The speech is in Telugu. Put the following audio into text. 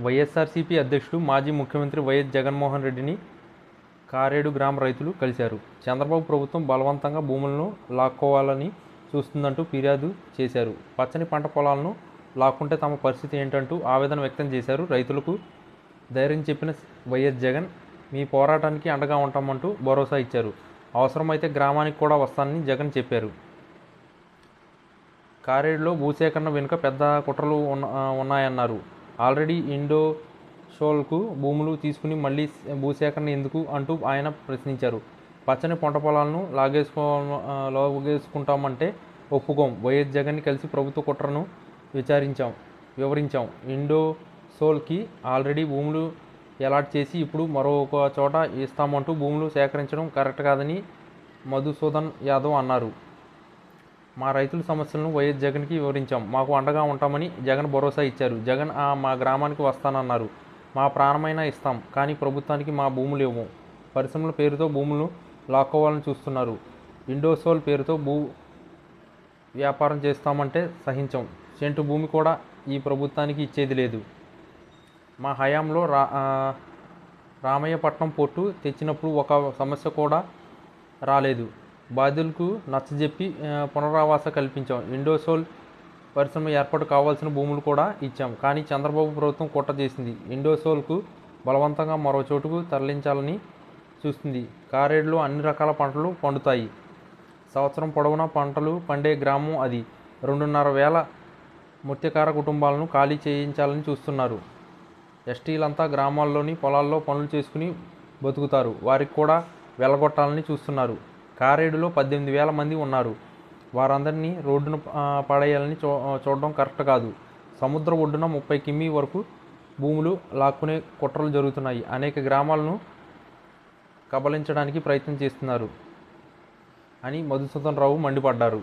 వైఎస్ఆర్సీపీ అధ్యక్షుడు మాజీ ముఖ్యమంత్రి వైఎస్ జగన్మోహన్ రెడ్డిని కారేడు గ్రామ రైతులు కలిశారు. చంద్రబాబు ప్రభుత్వం బలవంతంగా భూములను లాక్కోవాలని చూస్తుందంటూ ఫిర్యాదు చేశారు. పచ్చని పంట పొలాలను లాక్కుంటే తమ పరిస్థితి ఏంటంటూ ఆవేదన వ్యక్తం చేశారు. రైతులకు ధైర్యం చెప్పిన వైఎస్ జగన్ మీ పోరాటానికి అండగా ఉంటామంటూ భరోసా ఇచ్చారు. అవసరమైతే గ్రామానికి కూడా వస్తానని జగన్ చెప్పారు. కారేడులో భూసేకరణ వెనుక పెద్ద కుట్రలు ఉన్న ఉన్నాయన్నారు. ఆల్రెడీ ఇండో షోల్కు భూములు తీసుకుని మళ్ళీ భూసేకరణ ఎందుకు అంటూ ఆయన ప్రశ్నించారు. పచ్చని పంట పొలాలను లాగేసుకో లాగేసుకుంటామంటే ఒప్పుకోం. వైఎస్ జగన్ని కలిసి ప్రభుత్వ కుట్రను విచారించాం వివరించాం. ఇండో సోల్కి ఆల్రెడీ భూములు అలాట్ చేసి ఇప్పుడు మరొక చోట ఇస్తామంటూ భూములు సేకరించడం కరెక్ట్ కాదని మధుసూదన్ యాదవ్ అన్నారు. మా రైతుల సమస్యలను వైఎస్ జగన్కి వివరించాం. మాకు అండగా ఉంటామని జగన్ భరోసా ఇచ్చారు. జగన్ ఆ మా గ్రామానికి వస్తానన్నారు. మా ప్రాణమైనా ఇస్తాం కానీ ప్రభుత్వానికి మా భూములు ఇవ్వం పరిశ్రమల పేరుతో భూములు లాక్కోవాలని చూస్తున్నారు. ఇండోసోల్ పేరుతో భూ వ్యాపారం చేస్తామంటే సహించం. సెంటు భూమి కూడా ఈ ప్రభుత్వానికి ఇచ్చేది లేదు. మా హయాంలో రా రామయ్యపట్నం పొట్టు తెచ్చినప్పుడు ఒక సమస్య కూడా రాలేదు. బాధ్యులకు నచ్చజెప్పి పునరావాస కల్పించాం. ఇండోసోల్ పరిశ్రమ ఏర్పాటు కావాల్సిన భూములు కూడా ఇచ్చాం. కానీ చంద్రబాబు ప్రభుత్వం కుట్ర చేసింది. ఇండోసోల్కు బలవంతంగా మరో చోటుకు తరలించాలని చూస్తుంది. కారేడులో అన్ని రకాల పంటలు పండుతాయి. సంవత్సరం పొడవునా పంటలు పండే గ్రామం అది. రెండున్నర వేల మృత్యకార కుటుంబాలను ఖాళీ చేయించాలని చూస్తున్నారు. ఎస్టీలంతా గ్రామాల్లోని పొలాల్లో పనులు చేసుకుని బతుకుతారు. వారికి కూడా వెళ్ళగొట్టాలని చూస్తున్నారు. కారేడులో పద్దెనిమిది వేల మంది ఉన్నారు. వారందరినీ రోడ్డును పడేయాలని చూ చూడడం కరెక్ట్ కాదు. సముద్ర ఒడ్డున ముప్పై కిమీ వరకు భూములు లాక్కునే కుట్రలు జరుగుతున్నాయి. అనేక గ్రామాలను కబలించడానికి ప్రయత్నం చేస్తున్నారు అని మధుసూదన్ రావు మండిపడ్డారు.